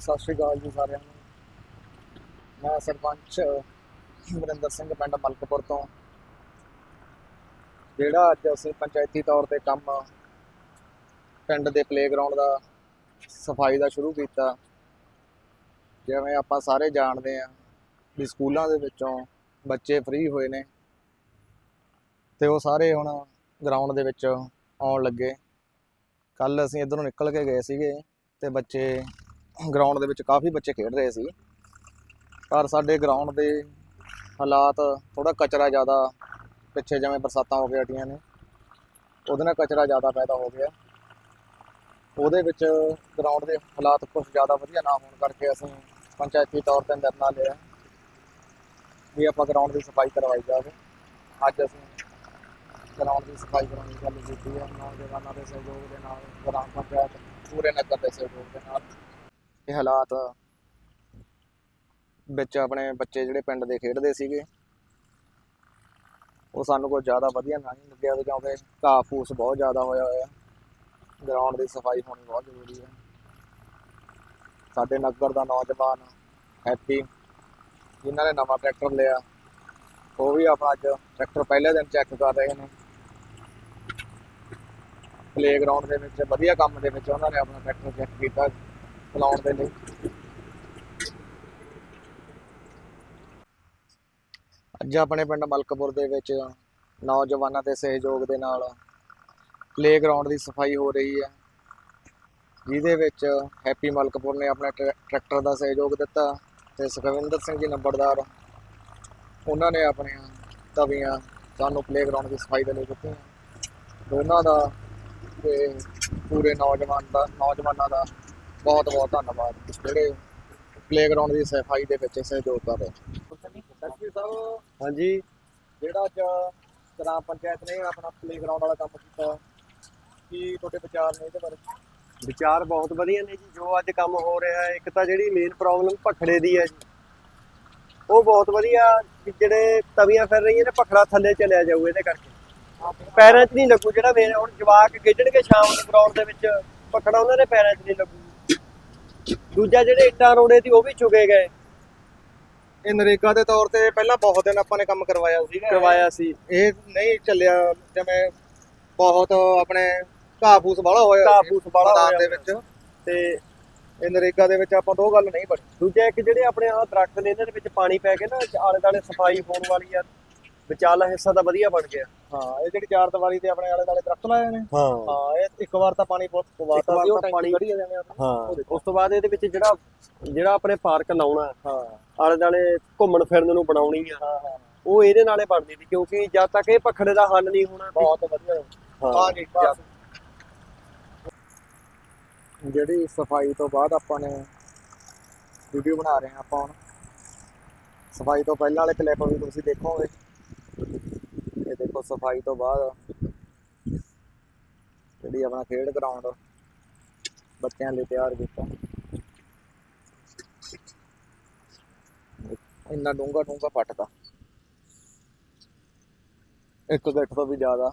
ਸਤਿ ਸ਼੍ਰੀ ਅਕਾਲ ਜੀ ਸਾਰਿਆਂ ਨੂੰ। ਮੈਂ ਸਰਪੰਚ ਅਮਰਿੰਦਰ ਸਿੰਘ ਪਿੰਡ ਮਲਕਪੁਰ ਤੋਂ। ਜਿਹੜਾ ਅੱਜ ਅਸੀਂ ਪੰਚਾਇਤੀ ਤੌਰ ਤੇ ਕੰਮ ਪਿੰਡ ਦੇ ਪਲੇਗਰਾਉਂਡ ਦਾ ਸਫ਼ਾਈ ਦਾ ਸ਼ੁਰੂ ਕੀਤਾ, ਜਿਵੇਂ ਆਪਾਂ ਸਾਰੇ ਜਾਣਦੇ ਆ ਵੀ ਸਕੂਲਾਂ ਦੇ ਵਿੱਚੋਂ ਬੱਚੇ ਫ੍ਰੀ ਹੋਏ ਨੇ ਤੇ ਉਹ ਸਾਰੇ ਹੁਣ ਗਰਾਊਂਡ ਦੇ ਵਿੱਚ ਆਉਣ ਲੱਗੇ। ਕੱਲ ਅਸੀਂ ਇਧਰੋਂ ਨਿਕਲ ਕੇ ਗਏ ਸੀਗੇ ਤੇ ਬੱਚੇ ਗਰਾਊਂਡ ਦੇ ਵਿੱਚ ਕਾਫੀ ਬੱਚੇ ਖੇਡ ਰਹੇ ਸੀ। ਪਰ ਸਾਡੇ ਗਰਾਊਂਡ ਦੇ ਹਾਲਾਤ ਥੋੜਾ ਕਚਰਾ ਜ਼ਿਆਦਾ ਪਿੱਛੇ ਜਿਵੇਂ ਬਰਸਾਤਾਂ ਹੋ ਕੇ ਹਟੀਆਂ ਨੇ, ਉਹਦੇ ਨਾਲ ਕਚਰਾ ਜ਼ਿਆਦਾ ਪੈਦਾ ਹੋ ਗਿਆ। ਉਹਦੇ ਵਿੱਚ ਗਰਾਊਂਡ ਦੇ ਹਾਲਾਤ ਕੁਝ ਜ਼ਿਆਦਾ ਵਧੀਆ ਨਾ ਹੋਣ ਕਰਕੇ ਅਸੀਂ ਪੰਚਾਇਤੀ ਤੌਰ ਤੇ ਨਿਰਣਾ ਲਿਆ। ਵੀ ਆਪਾਂ ਗਰਾਊਂਡ ਦੀ ਸਫ਼ਾਈ ਕਰਵਾਈ ਜਾਵੇ। ਅੱਜ ਅਸੀਂ ਗਰਾਊਂਡ ਦੀ ਸਫ਼ਾਈ ਕਰਾਉਣ ਦੀ ਗੱਲ ਕੀਤੀ ਹੈ। ਨੌਜਵਾਨਾਂ ਦੇ ਸਹਿਯੋਗ ਦੇ ਨਾਲ, ਗ੍ਰਾਮ ਪੰਚਾਇਤ ਪੂਰੇ ਨਗਰ ਦੇ ਸਹਿਯੋਗ ਦੇ ਨਾਲ ਇਹ ਹਾਲਾਤ ਵਿੱਚ ਆਪਣੇ ਬੱਚੇ ਜਿਹੜੇ ਪਿੰਡ ਦੇ ਖੇਡਦੇ ਸੀਗੇ, ਉਹ ਸਾਨੂੰ ਕੋਈ ਜ਼ਿਆਦਾ ਵਧੀਆ ਨਹੀਂ ਲੱਗਿਆ ਵੀ ਕਿਉਂਕਿ ਘਾਹ ਫੂਸ ਬਹੁਤ ਜ਼ਿਆਦਾ ਹੋਇਆ ਹੋਇਆ। ਗਰਾਊਂਡ ਦੀ ਸਫ਼ਾਈ ਹੋਣੀ ਬਹੁਤ ਜ਼ਰੂਰੀ ਹੈ। ਸਾਡੇ ਨਗਰ ਦਾ ਨੌਜਵਾਨ ਹੈਪੀ, ਜਿਨ੍ਹਾਂ ਨੇ ਨਵਾਂ ਟਰੈਕਟਰ ਲਿਆ, ਉਹ ਵੀ ਆਪਾਂ ਅੱਜ ਟਰੈਕਟਰ ਪਹਿਲੇ ਦਿਨ ਚੈੱਕ ਕਰ ਰਹੇ ਨੇ। ਪਲੇਗਰਾਉਂਡ ਦੇ ਵਿੱਚ, ਵਧੀਆ ਕੰਮ ਦੇ ਵਿੱਚ ਉਹਨਾਂ ਨੇ ਆਪਣਾ ਟਰੈਕਟਰ ਚੈੱਕ ਕੀਤਾ। ਚਲਾਉਣ ਦੇ ਲਈ। ਅੱਜ ਆਪਣੇ ਪਿੰਡ ਮਲਕਪੁਰ ਦੇ ਵਿੱਚ ਨੌਜਵਾਨਾਂ ਦੇ ਸਹਿਯੋਗ ਦੇ ਨਾਲ ਪਲੇਗਰਾਉਂਡ ਦੀ ਸਫ਼ਾਈ ਹੋ ਰਹੀ ਹੈ। ਜਿਹਦੇ ਵਿੱਚ ਹੈਪੀ ਮਲਕਪੁਰ ਨੇ ਆਪਣਾ ਟਰੈ- ਟਰੈਕਟਰ ਦਾ ਸਹਿਯੋਗ ਦਿੱਤਾ ਤੇ ਸੁਖਵਿੰਦਰ ਸਿੰਘ ਜੀ ਨੰਬਰਦਾਰ, ਉਹਨਾਂ ਨੇ ਆਪਣੀਆਂ ਤਵੀਆਂ ਸਾਨੂੰ ਪਲੇਗਰਾਉਂਡ ਦੀ ਸਫ਼ਾਈ ਦੇ ਲਈ ਦਿੱਤੀਆਂ। ਦੋਨਾਂ ਦਾ ਤੇ ਪੂਰੇ ਨੌਜਵਾਨ ਦਾ, ਨੌਜਵਾਨਾਂ ਦਾ ਬਹੁਤ ਬਹੁਤ ਧੰਨਵਾਦ। ਜਿਹੜੇ ਪਲੇਗਰਾਉਂਡ ਦੀ ਸਫ਼ਾਈ ਦੇ ਵਿੱਚ ਸਹਿਯੋਗ ਕਰ ਰਹੇ। ਸਾਹਿਬ ਹਾਂਜੀ। ਜਿਹੜਾ ਅੱਜ ਗ੍ਰਾਮ ਪੰਚਾਇਤ ਨੇ ਆਪਣਾ ਪਲੇਗਰਾਉਂਡ ਵਾਲਾ ਕੰਮ ਕੀਤਾ ਕੀ ਤੁਹਾਡੇ ਵਿਚਾਰ ਨੇ ਇਹਦੇ ਬਾਰੇ? ਵਿਚਾਰ ਬਹੁਤ ਵਧੀਆ ਨੇ ਜੀ ਜੋ ਅੱਜ ਕੰਮ ਹੋ ਰਿਹਾ ਹੈ। ਇੱਕ ਤਾਂ ਜਿਹੜੀ ਮੇਨ ਪ੍ਰੋਬਲਮ ਭਖੜੇ ਦੀ ਹੈ ਜੀ। ਉਹ ਬਹੁਤ ਵਧੀਆ ਜਿਹੜੇ ਤਵੀਆਂ ਫਿਰ ਰਹੀਆਂ ਨੇ ਭਖੜਾ ਥੱਲੇ ਚਲਿਆ ਜਾਊ ਇਹਦੇ ਕਰਕੇ। ਪੈਰਾਂ 'ਚ ਨਹੀਂ ਲੱਗੂ ਜਿਹੜਾ ਮੇਰੇ ਹੁਣ ਜਵਾਕ ਖੇਡਣਗੇ ਸ਼ਾਮ ਨੂੰ ਗਰਾਊਂਡ ਦੇ ਵਿੱਚ ਭਖੜਾ ਉਹਨਾਂ ਦੇ ਪੈਰਾਂ 'ਚ ਨਹੀਂ ਲੱਗੂ। ਦੂਜਾ ਜਿਹੜੇ ਇੱਟਾਂ ਰੋੜੇ ਦੀ ਉਹ ਵੀ ਚੁਗੇ ਗਏ। ਇਹ ਨਰੇਗਾ ਦੇ ਤੌਰ ਤੇ ਪਹਿਲਾਂ ਬਹੁਤ ਦਿਨ ਆਪਾਂ ਨੇ ਕੰਮ ਕਰਵਾਇਆ ਸੀਗਾ। ਕਰਵਾਇਆ ਸੀ। ਇਹ ਨਹੀਂ ਚੱਲਿਆ ਜਿਵੇਂ ਬਹੁਤ ਆਪਣੇ ਘਾਹ ਫੂਸ ਵਾਲਾ ਹੋਇਆ ਘਾਹ ਸੀ ਫੂਸ ਵਾਲਾ ਮੈਦਾਨ ਦੇ ਵਿੱਚ। ਤੇ ਇਹ ਨਰੇਗਾ ਦੇ ਵਿੱਚ ਆਪਾਂ ਤੋਂ ਗੱਲ ਨਹੀਂ ਬਣੀ। ਦੂਜਾ ਇੱਕ ਜਿਹੜੇ ਆਪਣੇ ਆ ਦਰਖਤ ਨੇ ਇਹਨਾਂ ਦੇ ਵਿੱਚ ਪਾਣੀ ਪੈ ਕੇ ਨਾ ਆਲੇ ਦਾਲੇ ਸਫ਼ਾਈ ਹੋਣ ਵਾਲੀ ਆ। ਵਿਚਾਲਾ ਹਿੱਸਾ ਤਾਂ ਵਧੀਆ ਬਣ ਗਿਆ। ਹਾਂ ਇਹ ਜਿਹੜੀ ਚਾਰ ਦੀਵਾਰੀ ਤੇ ਆਪਣੇ ਆਲੇ ਦਾਲੇ ਦਰਖਤ ਲਾਏ ਨੇ। ਹਾਂ। ਹਾਂ ਇਹ ਇੱਕ ਵਾਰ ਤਾਂ ਪਾਣੀ ਪਵਾਤਾ ਸੀ ਉਹ ਪਾਣੀ- ਵਧੀਆ ਜਾਂਦੇ ਆ। ਹਾਂ। ਉਸ ਤੋਂ ਬਾਅਦ ਇਹਦੇ ਵਿੱਚ ਜਿਹੜਾ ਜਿਹੜਾ ਆਪਣੇ ਪਾਰਕ ਲਾਉਣਾ ਹਾਂ। ਆਲੇ ਦਾਲੇ ਘੁੰਮਣ ਫਿਰਨ ਨੂੰ ਬਣਾਉਣੀ ਆ। ਹਾਂ ਹਾਂ। ਉਹ ਇਹਦੇ ਨਾਲੇ ਬਣਦੀ ਸੀ ਕਿਉਂਕਿ ਜਦ ਤੱਕ ਇਹ ਪਖੜੇ ਦਾ ਹੱਲ ਨਹੀਂ ਹੋਣਾ ਬਹੁਤ ਵਧੀਆ। ਹਾਂ। ਜੀ ਜਿਹੜੀ ਸਫ਼ਾਈ ਤੋਂ ਬਾਅਦ ਆਪਾਂ ਨੇ ਵੀਡੀਓ ਬਣਾ ਰਹੇ ਹਾਂ ਆਪਾਂ ਹੁਣ। ਸਫ਼ਾਈ ਤੋਂ ਪਹਿਲਾਂ ਵਾਲੇ ਕਲਿੱਪ ਵੀ ਤੁਸੀਂ ਦੇਖੋਗੇ। ਦੇਖੋ ਸਫ਼ਾਈ ਤੋਂ ਬਾਅਦ। ਜਿਹੜੀ ਆਪਣਾ ਖੇਡ ਗਰਾਊਂਡ ਬੱਚਿਆਂ ਲਈ ਤਿਆਰ ਕੀਤਾ। ਇੰਨਾ ਡੂੰਘਾ ਡੂੰਘਾ ਪੱਟਦਾ। ਇੱਕ ਗਿੱਠ ਤੋਂ ਵੀ ਜ਼ਿਆਦਾ।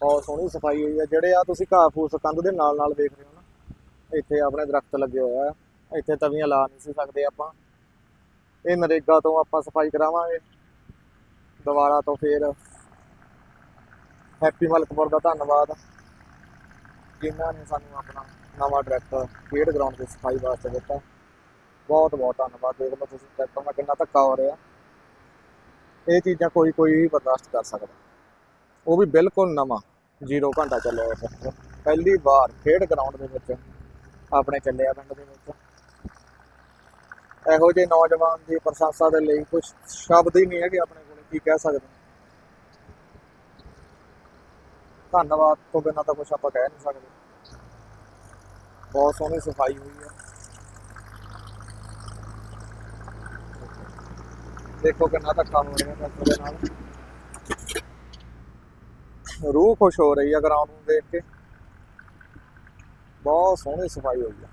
ਬਹੁਤ ਸੋਹਣੀ ਸਫ਼ਾਈ ਹੋਈ ਹੈ ਜਿਹੜੇ ਆ ਤੁਸੀਂ ਘਾਹ ਫੂਸ ਕੰਧ ਦੇ ਨਾਲ ਨਾਲ ਦੇਖ ਰਹੇ ਹੋ ਨਾ, ਇੱਥੇ ਆਪਣੇ ਦਰਖਤ ਲੱਗੇ ਹੋਇਆ ਇੱਥੇ ਤਵੀਆਂ ਲਾ ਨਹੀਂ ਸੀ ਸਕਦੇ ਆਪਾਂ। ਇਹ ਨਰੇਗਾ ਤੋਂ ਆਪਾਂ ਸਫ਼ਾਈ ਕਰਾਵਾਂਗੇ। ਦੁਬਾਰਾ ਤੋਂ ਫੇਰ ਹੈਪੀ ਮਲਕਪੁਰ ਦਾ ਧੰਨਵਾਦ। ਜਿਨ੍ਹਾਂ ਨੇ ਸਾਨੂੰ ਆਪਣਾ ਨਵਾਂ ਟਰੈਕਟਰ ਖੇਡ ਗਰਾਊਂਡ ਦੀ ਸਫ਼ਾਈ ਵਾਸਤੇ ਦਿੱਤਾ। ਬਹੁਤ ਬਹੁਤ ਧੰਨਵਾਦ। ਦੇਖ ਲਓ ਤੁਸੀਂ ਟਰੈਕਟਰ ਨਾਲ ਕਿੰਨਾ ਧੱਕਾ ਹੋ ਰਿਹਾ। ਇਹ ਚੀਜ਼ਾਂ ਕੋਈ ਕੋਈ ਹੀ ਬਰਦਾਸ਼ਤ ਕਰ ਸਕਦਾ। ਉਹ ਵੀ ਬਿਲਕੁਲ ਨਵਾਂ, ਜ਼ੀਰੋ ਘੰਟਾ ਚੱਲਿਆ ਹੋਇਆ। ਟਰੈਕਟਰ ਪਹਿਲੀ ਵਾਰ ਖੇਡ ਗਰਾਊਂਡ ਦੇ ਵਿੱਚ ਆਪਣੇ ਚੱਲਿਆ ਪਿੰਡ ਦੇ ਵਿੱਚ। ਇਹੋ ਜਿਹੇ ਨੌਜਵਾਨ ਦੀ ਪ੍ਰਸ਼ੰਸਾ ਦੇ ਲਈ ਕੁਝ ਸ਼ਬਦ ਹੀ ਨਹੀਂ ਹੈਗੇ ਆਪਣੇ ਕੀ ਕਹਿ ਸਕਦੇ ਧੰਨਵਾਦ, ਤੋਂ ਬਿਨਾਂ ਤਾਂ ਕੁਝ ਆਪਾਂ ਕਹਿ ਨਹੀਂ ਸਕਦੇ। ਬਹੁਤ ਸੋਹਣੀ ਸਫ਼ਾਈ ਹੋਈ ਹੈ। ਦੇਖੋ ਕਿੰਨਾ ਧੱਕਾ ਹੋ ਰਿਹਾ ਟਰੈਕਟਰ ਦੇ ਨਾਲ। ਰੂਹ ਖੁਸ਼ ਹੋ ਰਹੀ ਹੈ ਗਰਾਊਂਡ ਨੂੰ ਦੇਖ ਕੇ। ਬਹੁਤ ਸੋਹਣੀ ਸਫ਼ਾਈ ਹੋਈ ਹੈ।